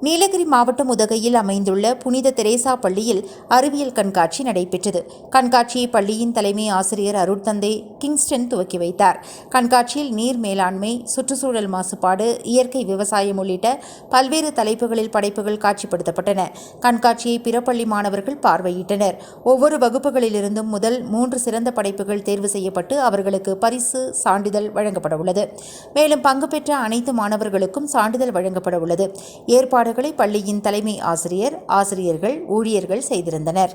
நீலகிரி மாவட்டம் உதகையில் அமைந்துள்ள புனித தெரேசா பள்ளியில் அறிவியல் கண்காட்சி நடைபெற்றது. கண்காட்சியை பள்ளியின் தலைமை ஆசிரியர் அருட்தந்தை கிங்ஸ்டன் துவக்கி வைத்தார். கண்காட்சியில் நீர் மேலாண்மை சுற்றுச்சூழல் மாசுபாடு இயற்கை விவசாயம் உள்ளிட்ட பல்வேறு தலைப்புகளில் படைப்புகள் காட்சிப்படுத்தப்பட்டன. கண்காட்சியை பிற பள்ளி மாணவர்கள் பார்வையிட்டனர். ஒவ்வொரு வகுப்புகளிலிருந்தும் முதல் மூன்று சிறந்த படைப்புகள் தேர்வு செய்யப்பட்டு அவர்களுக்கு பரிசு சான்றிதழ் வழங்கப்பட உள்ளது. மேலும் பங்கு பெற்ற அனைத்து மாணவர்களுக்கும் சான்றிதழ் வழங்கப்பட உள்ளது. ஏற்பாடுகளை பள்ளியின் தலைமை ஆசிரியர் ஆசிரியர்கள் ஊழியர்கள் செய்திருந்தனர்.